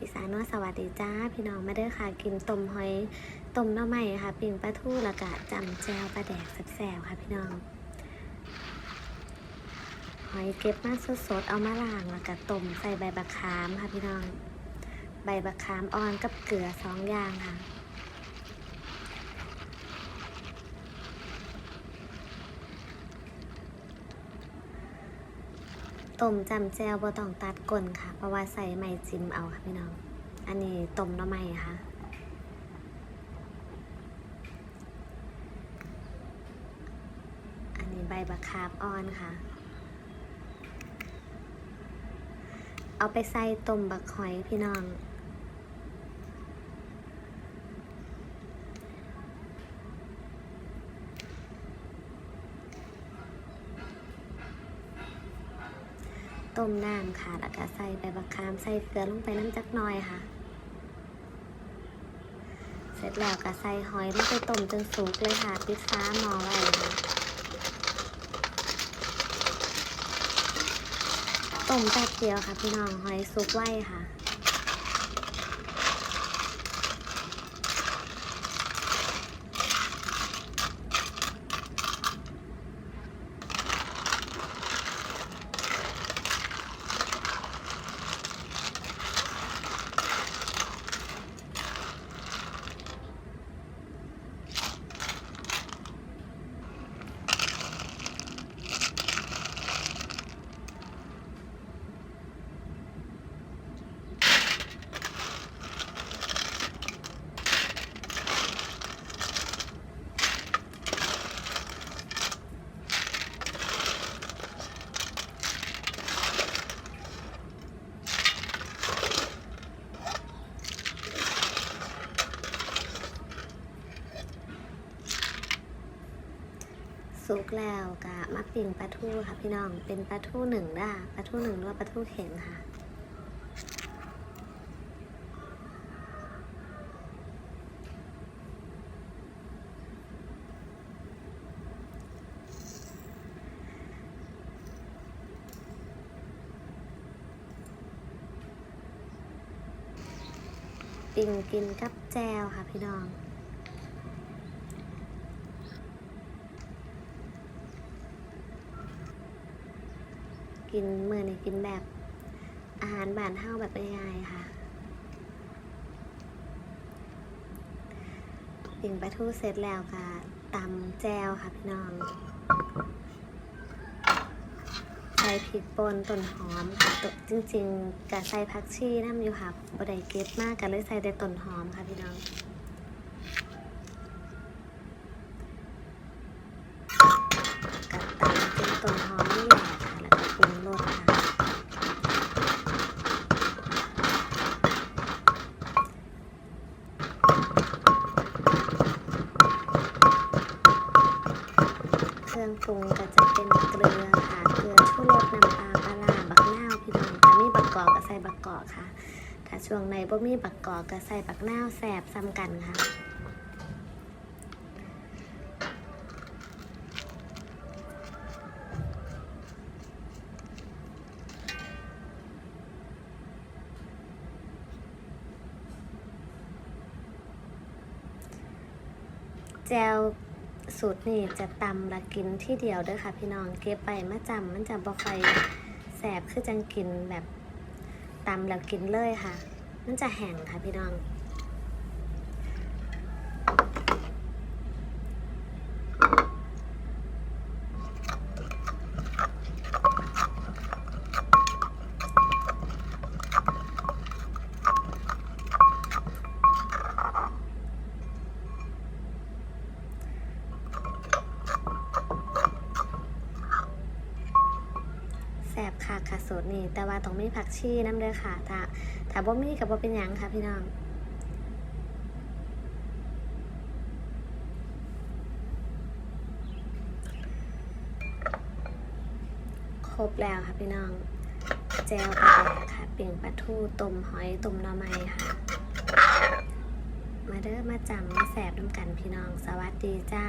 อีสานว่าสวัสดีจ้า พี่น้องมาเด้อค่ะ กินต้มหอยต้มหน้ำใหม่ค่ะปิ่งปลาทูแล้วก็จำแจวปลาแดกแซ่บๆค่ะพี่น้อง หอยเก็บมาสดๆเอามาล้างแล้วก็ต้มใส่ใบบักขามค่ะพี่น้อง ใบบักขามอ่อนกับเกลือสองอย่างค่ะ ต้มจำแจวบ่ต้องตัดก้นค่ะ เพราะว่าใส่ไม้จิ้มเอาค่ะพี่น้อง อันนี้ต้มน้ำไม้ค่ะอันนี้ใบบักคาบอ่อนค่ะ เอาไปใส่ต้มบักหอยพี่น้อง ต้มน้ำค่ะ แล้วก็ใส่ใบบักขาม ใส่เกลือลงไปน้ำจักหน่อยค่ะ เสร็จแล้วก็ใส่หอยลงไปต้มจนสุกเลยค่ะปิดฟ้าหม้อไว้ค่ะต้มแป๊บเดียวค่ะพี่น้องหอยสุกไว้ค่ะ สุกแล้วกะมาปิ่งปลาทูค่ะพี่น้อง เป็นปลาทูหนึ่งด้าปลาทูหนึ่งหรือว่าปลาทูเข็งค่ะปิ่งกินกับแจวค่ะพี่น้อง กินเมื่อนี่กินแบบอาหารบ้านเฮาแบบง่ายๆค่ะปิ่งปลาทูเสร็จแล้วค่ะตำแจวค่ะพี่น้อง ใส่พริกป่นต้นหอมค่ะจริงๆกะใส่ผักชีน้ำอยู่ค่ะบ่ได้เก็บมากก็เลยใส่แต่ต้นหอมค่ะพี่น้อง รื่องปรุงก็จะเป็นเกลือค่ะ เกลือชูรสน้ำปลาปลาร้าบักนาวพี่น้องถ้ามีบักกอกก็ใส่บักกอกค่ะ ถ้าช่วงในบ่มีบักกอกก็ใส่บักนาวแสบซ้ำกันค่ะแจว สูตรนี่จะตำและกินที่เดียวด้วยค่ะ พี่น้องเก็บไปมาจำมันจะบ่ค่อยแสบคือจังกินแบบตำแล้วกินเลยค่ะ มันจะแห้งค่ะพี่น้อง บค่ะค่ะสูตรนี้แต่ว่าต้องมีผักชีน้ำเด้อค่ะ ถ้าถ้าบ่มีกับบ่เป็นหยังค่ะพี่น้องครบแล้วค่ะพี่น้อง แจวปลาแดกค่ะปิ่งปลาทูต้มหอยต้มหน่อไม้ค่ะ มาเด้อมาจำมาแสบน้ำกันพี่น้อง สวัสดีจ้า